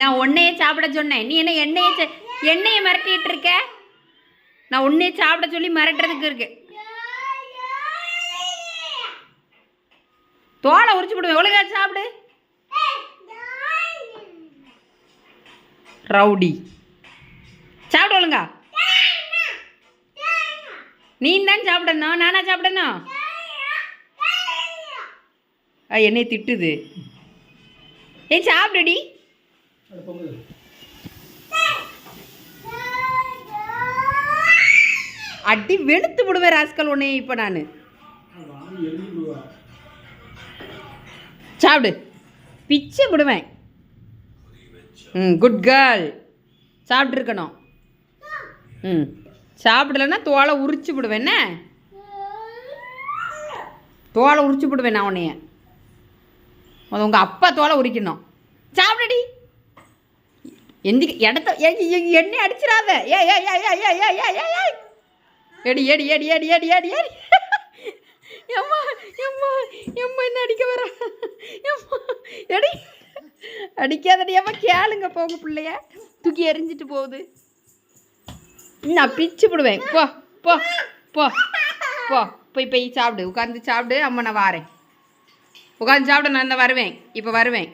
நான் உன்னையே சாப்பிட சொன்னேன். நீ என்ன எண்ணெயை எண்ணெயை மிரட்டிட்டு இருக்க? நான் உன்னையே சாப்பிட சொல்லி மிரட்டுறதுக்கு இருக்கு. தோலை உரிச்சு விடுவேன் எவ்வளோ சாப்பிடு? ரவுடி. சாப்பிடு ஒழுங்கா. நீ தான் சாப்பிடணும். நானா சாப்பிடணும்? ஆ, திட்டுது. ஏய் சாப்பிடுடி. அது அடி வெளுத்து விடுவேன் ராஸ்கல் உன்னைய இப்போ நான். சாப்பிடு. பிச்சு விடுவேன். ம் குட் கேர்ள் சாப்பிட்ருக்கணும் ம் சாப்பிடலன்னா தோலை உரிச்சு விடுவேன் என்ன? தோலை உரிச்சு விடுவேன் நான் உன்னைய. உங்கள் அப்பா தோலை உரிக்கணும். சாப்பிடுடி. எந்தி இடத்த ஏய், அடிச்சிடாத. ஏ ஏ ஏ ஏ ஏ ஏ ஏ ஏ ஏ எடி எடி எடி எடி எடி எடி எடி எம்மா எம்மா எம்மா என்ன அடிக்க வர? எம்மா எடி. அடிக்காதடி அம்மா கேளுங்க போங்க பிள்ளைய. தூக்கி எறிஞ்சிட்டு போகுது. நான் பிச்சு விடுவேன் போ போ போ போ. போய் போய் சாப்பிடு. உட்காந்து சாப்பிடு. அம்மா நான் வாரேன். உட்காந்து சாப்பிட நான் வருவேன். இப்போ வருவேன்.